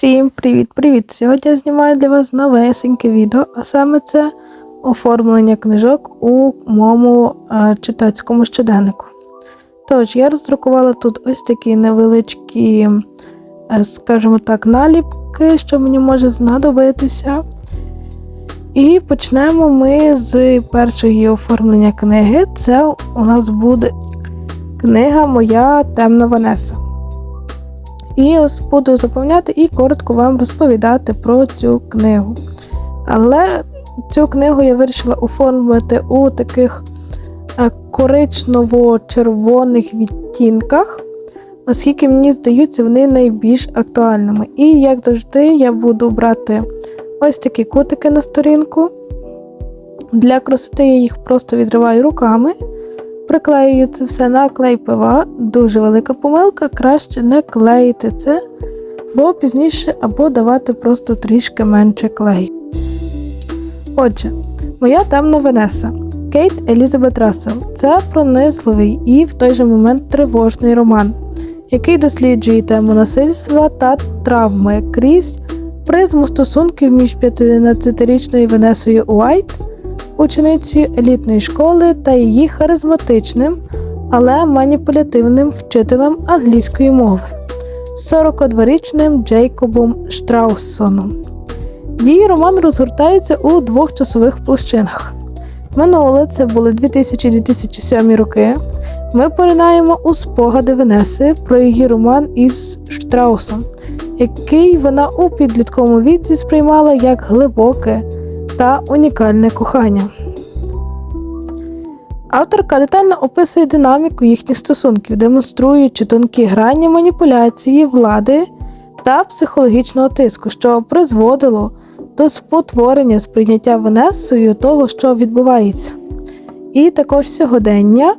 Всім привіт-привіт! Сьогодні я знімаю для вас новесеньке відео, а саме це оформлення книжок у моєму е, читацькому щоденнику. Тож, я роздрукувала тут ось такі невеличкі, е, скажімо так, наліпки, що мені може знадобитися. І почнемо ми з першої оформлення книги. Це у нас буде книга Моя темна Ванеса. І ось буду заповняти і коротко вам розповідати про цю книгу. Але цю книгу я вирішила оформити у таких е, коричнево-червоних відтінках, оскільки мені здаються вони найбільш актуальними. І, як завжди, я буду брати ось такі кутики на сторінку. Для красоти я їх просто відриваю руками. Приклеюю це все на клей ПВА. Дуже велика помилка, краще не клеїти це, бо пізніше або давати просто трішки менше клею. Отже, моя темна Венеса Кейт Елізабет Рассел це пронизливий і в той же момент тривожний роман, який досліджує тему насильства та травми крізь призму стосунків між 15-річною Венесою Уайт ученицею елітної школи та її харизматичним, але маніпулятивним вчителем англійської мови 42-річним Джейкобом Штраусоном. Її роман розгортається у двох часових площинах. Минуле це були 2000-2007 роки. Ми поринаємо у спогади Венеси про її роман із Штраусом, який вона у підлітковому віці сприймала як глибоке та унікальне кохання. Авторка детально описує динаміку їхніх стосунків, демонструючи тонкі грані маніпуляції, влади та психологічного тиску, що призводило до спотворення сприйняття Венесою того, що відбувається. І також сьогодення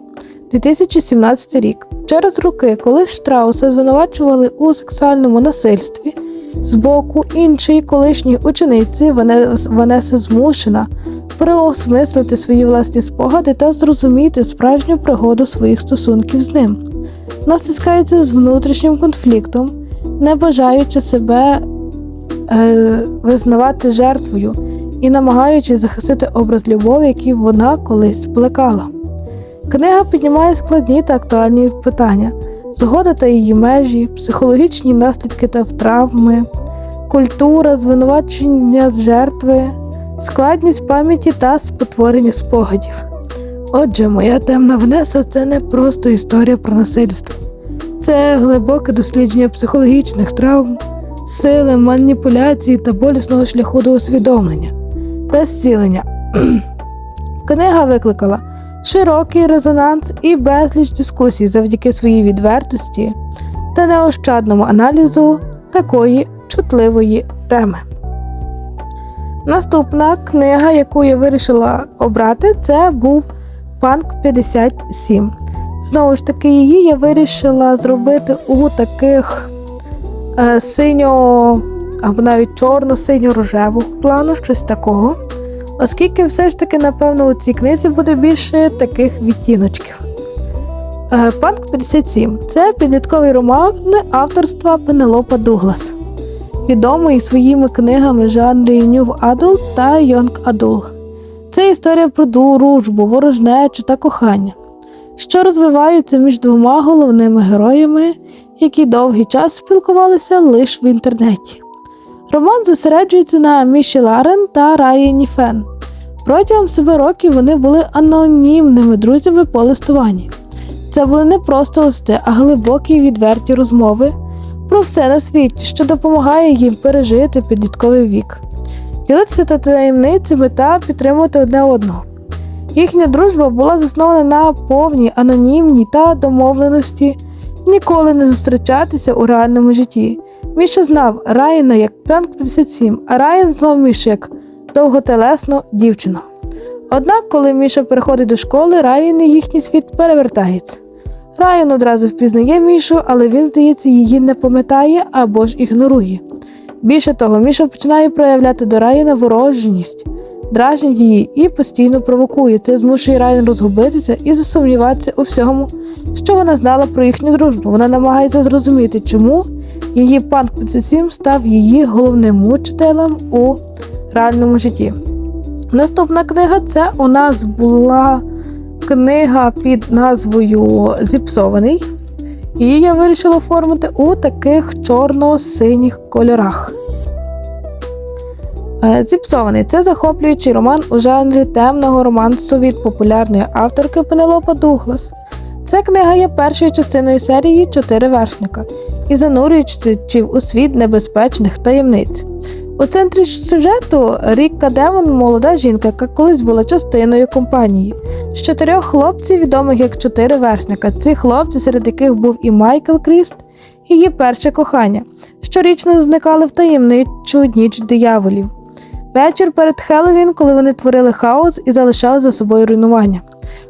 2017 рік. Через роки, коли Штрауса звинувачували у сексуальному насильстві, з боку іншої колишньої учениці Ванеса змушена переосмислити свої власні спогади та зрозуміти справжню пригоду своїх стосунків з ним. Вона стискається з внутрішнім конфліктом, не бажаючи себе е, визнавати жертвою і намагаючись захистити образ любові, який вона колись плекала. Книга піднімає складні та актуальні питання згода та її межі, психологічні наслідки та травми, культура, звинувачення з жертви, складність пам'яті та спотворення спогадів. Отже, моя темна Внеса це не просто історія про насильство, це глибоке дослідження психологічних травм, сили, маніпуляції та болісного шляху до усвідомлення та зцілення. Книга викликала широкий резонанс і безліч дискусій завдяки своїй відвертості та неощадному аналізу такої чутливої теми. Наступна книга, яку я вирішила обрати, це був Панк 57. Знову ж таки, її я вирішила зробити у таких е, синьо або навіть чорно-синьо-рожевого плану, щось такого. Оскільки все ж таки, напевно, у цій книзі буде більше таких відтіночків. Е, Панк 57 це підлітковий роман авторства Пенелопа Дуглас, відомий своїми книгами жанрі New Adult та Young Adult. Це історія про дружбу, ворожнечу та кохання, що розвиваються між двома головними героями, які довгий час спілкувалися лише в інтернеті. Роман зосереджується на Міші Ларен та Райані Фен. Протягом себе років вони були анонімними друзями по листуванні. Це були не просто листи, а глибокі і відверті розмови про все на світі, що допомагає їм пережити підлітковий вік, ділитися та таємницями та підтримувати одне одного. Їхня дружба була заснована на повній анонімній та домовленості ніколи не зустрічатися у реальному житті. Міша знав Райана як Пенк 57, а Райан знав Мішу як довготелесну дівчину. Однак, коли Міша переходить до школи, Райан і їхній світ перевертається. Райан одразу впізнає Мішу, але він, здається, її не пам'ятає або ж ігнорує. Більше того, Міша починає проявляти до Райана ворожність, дражнить її і постійно провокує. Це змушує Райан розгубитися і засумніватися у всьому, що вона знала про їхню дружбу. Вона намагається зрозуміти, чому Її панк 57 став її головним учителем у реальному житті. Наступна книга це у нас була книга під назвою Зіпсований. Її я вирішила оформити у таких чорно-синіх кольорах. Е, Зіпсований це захоплюючий роман у жанрі темного романсу від популярної авторки Пенелопа Дуглас. Ця книга є першою частиною серії Чотири вершника і занурює читачів у світ небезпечних таємниць. У центрі сюжету Рікка Девон молода жінка, яка колись була частиною компанії. З чотирьох хлопців, відомих як чотири вершника. Ці хлопці, серед яких був і Майкл Кріст, її перше кохання, щорічно зникали в таємничу ніч дияволів. Вечір перед Хеллоуін, коли вони творили хаос і залишали за собою руйнування.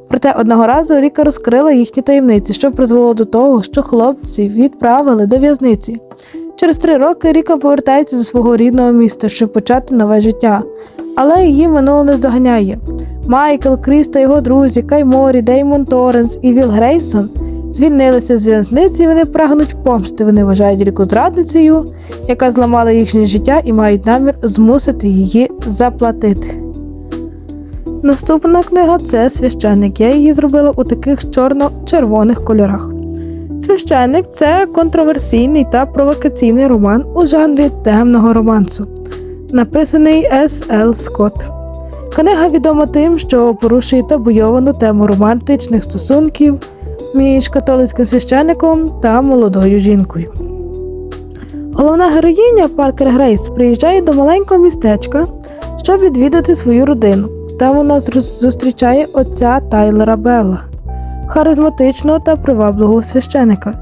Проте одного разу Ріка розкрила їхні таємниці, що призвело до того, що хлопці відправили до в'язниці. Через три роки Ріка повертається до свого рідного міста, щоб почати нове життя, але її минуло не здоганяє. Майкл, Кріс та його друзі, Кай Морі, Деймон Торренс і Віл Грейсон звільнилися з в'язниці. Вони прагнуть помсти. Вони вважають Ріку зрадницею, яка зламала їхнє життя, і мають намір змусити її заплатити. Наступна книга це священник. Я її зробила у таких чорно-червоних кольорах. Священник це контроверсійний та провокаційний роман у жанрі темного романсу, написаний С. Л. Скотт. Книга відома тим, що порушує табуйовану тему романтичних стосунків між католицьким священником та молодою жінкою. Головна героїня Паркер Грейс приїжджає до маленького містечка, щоб відвідати свою родину. Там вона зустрічає отця Тайлера Белла, харизматичного та привабливого священика.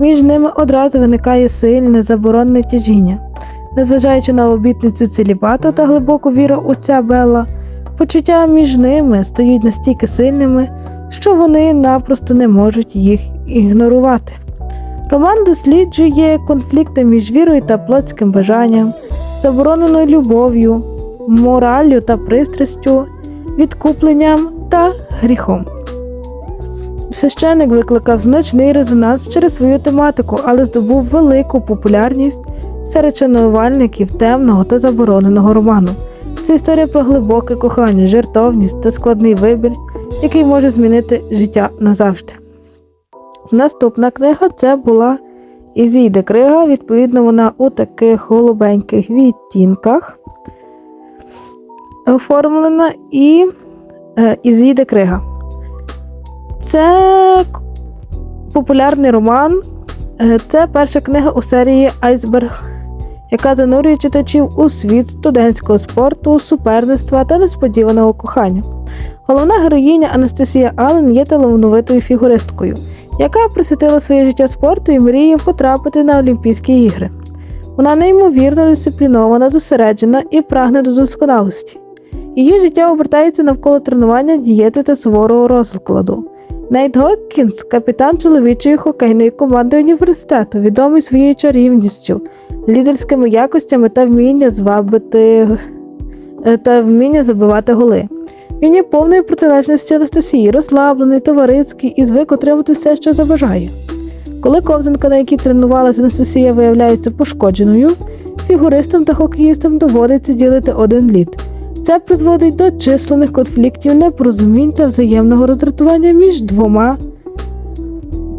Між ними одразу виникає сильне заборонне тяжіння. Незважаючи на обітницю цілібату та глибоку віру отця Белла, почуття між ними стають настільки сильними, що вони напросто не можуть їх ігнорувати. Роман досліджує конфлікти між вірою та плотським бажанням, забороненою любов'ю, мораллю та пристрастю, відкупленням та гріхом. Священник викликав значний резонанс через свою тематику, але здобув велику популярність серед шанувальників темного та забороненого роману. Це історія про глибоке кохання, жертовність та складний вибір, який може змінити життя назавжди. Наступна книга це була Ізійде крига, відповідно, вона у таких голубеньких відтінках оформлена і е, Ізійде крига. Це популярний роман. Е, це перша книга у серії Айсберг, яка занурює читачів у світ студентського спорту, суперництва та несподіваного кохання. Головна героїня Анастасія Аллен є талановитою фігуристкою, яка присвятила своє життя спорту і мріє потрапити на Олімпійські ігри. Вона неймовірно дисциплінована, зосереджена і прагне до досконалості. Її життя обертається навколо тренування, дієти та суворого розкладу. Нейт Гоккінс, капітан чоловічої хокейної команди університету, відомий своєю чарівністю, лідерськими якостями та вміння звабити е, та вміння забивати голи. Він є повною протилежністю Анастасії, розслаблений, товариський і звик отримати все, що забажає. Коли ковзанка, на якій тренувалася Анастасія, виявляється пошкодженою, фігуристам та хокеїстам доводиться ділити один лід. Це призводить до численних конфліктів, непорозумінь та взаємного роздратування між двома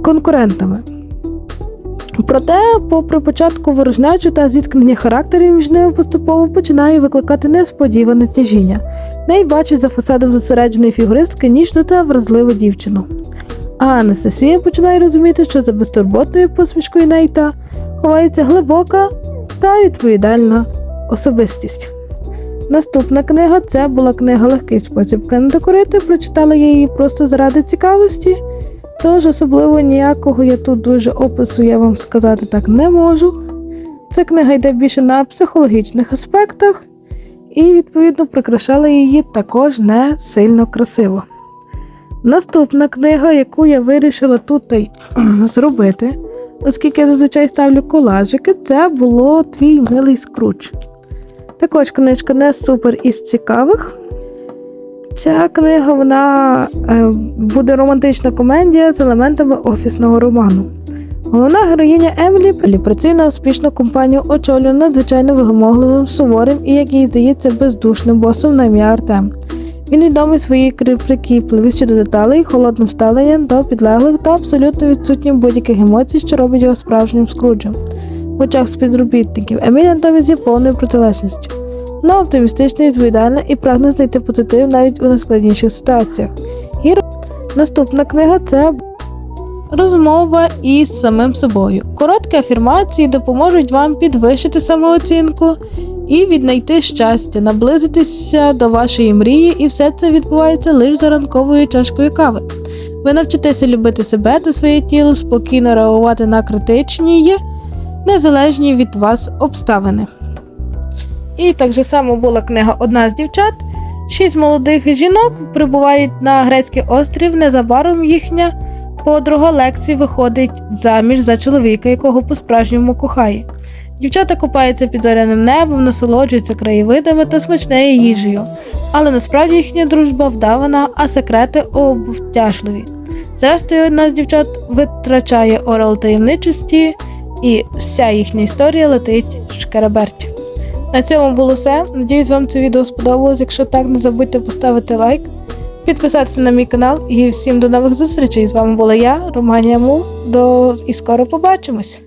конкурентами. Проте, попри початку ворожнечу та зіткнення характерів між ними поступово починає викликати несподіване тяжіння. Ней бачить за фасадом зосередженої фігуристки ніжну та вразливу дівчину. А Анастасія починає розуміти, що за безтурботною посмішкою Нейта ховається глибока та відповідальна особистість. Наступна книга це була книга Легкий спосіб кандидокурити. Прочитала я її просто заради цікавості, тож особливо ніякого я тут дуже опису я вам сказати так не можу. Ця книга йде більше на психологічних аспектах, і, відповідно, прикрашала її також не сильно красиво. Наступна книга, яку я вирішила тут зробити, оскільки я зазвичай ставлю колажики, це було твій милий скруч. Також книжка не супер із цікавих. Ця книга вона е, буде романтична комедія з елементами офісного роману. Головна героїня Емілі Прелі працює на успішну компанію, очолює надзвичайно вимогливим, суворим і, як їй здається, бездушним босом на ім'я Артем. Він відомий своєю прикіпливістю до деталей, холодним ставленням до підлеглих та абсолютно відсутнім будь-яких емоцій, що робить його справжнім скруджем. В очах співробітників Емілія натомість є повною протилежністю. Вона оптимістична, відповідальна і прагне знайти позитив навіть у найскладніших ситуаціях. І наступна книга це Розмова із самим собою. Короткі афірмації допоможуть вам підвищити самооцінку і віднайти щастя, наблизитися до вашої мрії, і все це відбувається лише за ранковою чашкою кави. Ви навчитеся любити себе та своє тіло, спокійно реагувати на критичні незалежні від вас обставини. І так же само була книга Одна з дівчат. Шість молодих жінок прибувають на грецький острів. Незабаром їхня подруга Лексі виходить заміж за чоловіка, якого по-справжньому кохає. Дівчата купаються під зоряним небом, насолоджуються краєвидами та смачною їжею. Але насправді їхня дружба вдавана, а секрети обтяжливі. Зрештою, одна з дівчат витрачає орел таємничості, і вся їхня історія летить шкереберть. На цьому було все. Надіюсь, вам це відео сподобалось. Якщо так, не забудьте поставити лайк, підписатися на мій канал і всім до нових зустрічей. З вами була я, Романія Му. До і скоро побачимось!